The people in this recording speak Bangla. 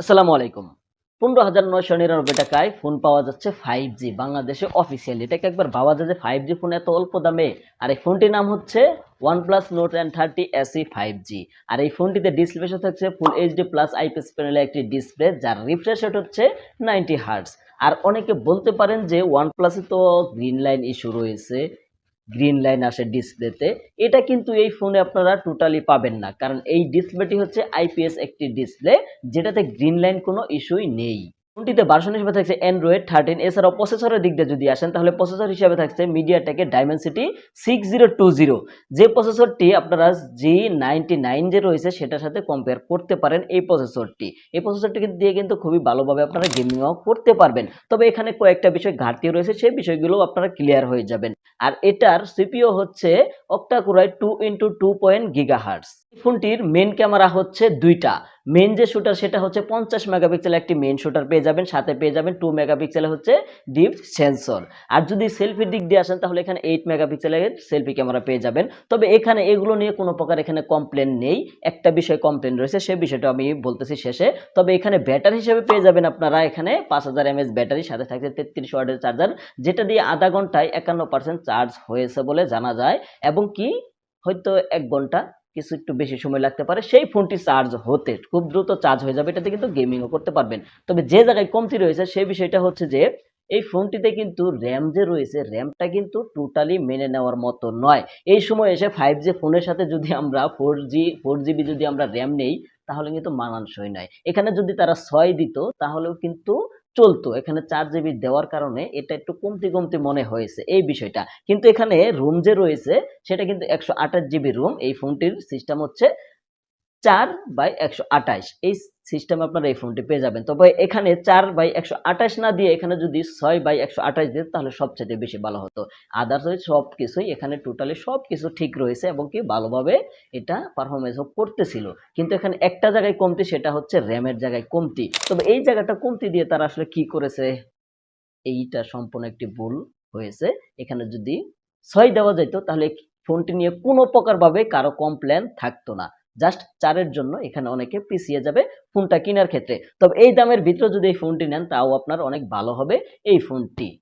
আসসালামু আলাইকুম। পনেরো হাজার নয়শো নিরানব্বই টাকায় ফোন পাওয়া যাচ্ছে ফাইভ জি বাংলাদেশে অফিসিয়ালি এটাকে একবার ভাবা যায় যে ফাইভ জি ফোন এত অল্প দামে। আর এই ফোনটির নাম হচ্ছে OnePlus note and thirty AC five G আর এই ফোনটিতে ডিসপ্লে থাকছে ফুল এইচডি প্লাস আইপিএস প্যানেলের একটি ডিসপ্লে যার রিফ্রেশ রেট হচ্ছে নাইনটি হার্টস আর অনেকে বলতে পারেন যে ওয়ান প্লাসে তো গ্রিন লাইন ইস্যু রয়েছে। গ্রিন লাইন আসে ডিসপ্লেতে এটা কিন্তু এই ফোনে আপনারা টোটালি পাবেন না। কারণ এই ডিসপ্লেটি হচ্ছে আইপিএস একটি ডিসপ্লে যেটাতে গ্রিন লাইন কোনো ইস্যুই নেই। ফোনটিতে ভার্সন হিসেবে থাকছে অ্যান্ড্রয়েড থার্টিন এছাড়াও প্রসেসরের দিক দিয়ে যদি আসেন, তাহলে প্রসেসর হিসেবে থাকছে মিডিয়াটেকের Dimensity six zero two zero যে প্রসেসরটি আপনারা জি নাইনটি নাইন যে রয়েছে, সেটার সাথে কম্পেয়ার করতে পারেন এই প্রসেসরটি এই প্রসেসরটি দিয়ে কিন্তু খুবই ভালোভাবে আপনারা গেমিংও করতে পারবেন। তবে এখানে কয়েকটা বিষয় ঘাটতি রয়েছে, সেই বিষয়গুলো আপনারা ক্লিয়ার হয়ে যাবেন। আর এটার সিপিও হচ্ছে octa core two into two point giga hertz ফোনটির মেন ক্যামেরা হচ্ছে দুইটা। মেন যে শুটার সেটা হচ্ছে পঞ্চাশ মেগাপিক্সেল একটি মেন শুটার পেয়ে যাবেন, সাথে পেয়ে যাবেন টু মেগাপিক্সেল হচ্ছে ডিপ সেন্সর আর যদি সেলফির দিক দিয়ে আসেন, তাহলে এখানে এইট মেগাপিক্সেলের সেলফি ক্যামেরা পেয়ে যাবেন। তবে এখানে এগুলো নিয়ে কোনো প্রকার এখানে কমপ্লেন নেই। একটা বিষয় কমপ্লেন রয়েছে, সে বিষয়টা আমি বলতেছি শেষে। তবে এখানে ব্যাটারি হিসেবে পেয়ে যাবেন আপনারা এখানে পাঁচ হাজার এমএস ব্যাটারি সাথে থাকছে তেত্রিশ ওয়াটের চার্জার যেটা দিয়ে আধা ঘন্টায় একান্ন পার্সেন্ট চার্জ হয়েছে বলে জানা যায়। এবং কি? হয়তো এক ঘণ্টা। কিছু একটু বেশি সময় লাগতে পারে, সেই ফোনটি চার্জ হতে খুব দ্রুত চার্জ হয়ে যাবে। এটাতে কিন্তু গেমিংও করতে পারবেন। তবে যে জায়গায় কমতি রয়েছে, সেই বিষয়টা হচ্ছে যে, এই ফোনটিতে কিন্তু র্যাম যে রয়েছে র্যামটা কিন্তু টোটালি মেনে নেওয়ার মতো নয়। এই সময় এসে ফাইভ জি ফোনের সাথে যদি আমরা ফোর জি ফোর জিবি যদি আমরা র্যাম নেই, তাহলে কিন্তু মানানসই নয়। এখানে যদি তারা ছয় দিত, তাহলেও কিন্তু চলতো, এখানে চার জিবি দেওয়ার কারণে এটা একটু কমতি কমতি মনে হয়েছে এই বিষয়টা। কিন্তু এখানে রুম যে রয়েছে, সেটা কিন্তু একশো আঠাশ জিবি রুম এই ফোনটির সিস্টেম হচ্ছে চার বাই একশো আঠাশ। এই সিস্টেম আপনারা এই ফোনটি পেয়ে যাবেন। তবে এখানে চার বাই একশো আঠাশ না দিয়ে এখানে যদি ছয় বাই একশো আঠাশ দিত তাহলে সবচেয়ে বেশি ভালো হতো। আদার্স সব কিছুই এখানে টোটালি সব কিছু ঠিক রয়েছে এবং কি ভালোভাবে এটা পারফরমেন্সও করতেছিল। কিন্তু এখানে একটা জায়গায় কমতি, সেটা হচ্ছে র্যামের জায়গায় কমতি। তবে এই জায়গাটা কমতি দিয়ে তারা আসলে কি করেছে? এইটা সম্পূর্ণ একটি ভুল হয়েছে। এখানে যদি ছয় দেওয়া যেত তাহলে ফোনটি নিয়ে কোনো প্রকারভাবে কারও কমপ্লেন থাকতো না। জাস্ট চারের জন্য এখানে অনেকে পিছিয়ে যাবে ফোনটা কেনার ক্ষেত্রে। তবে এই দামের ভিতরে যদি এই ফোনটি নেন, তাও আপনার অনেক ভালো হবে এই ফোনটি।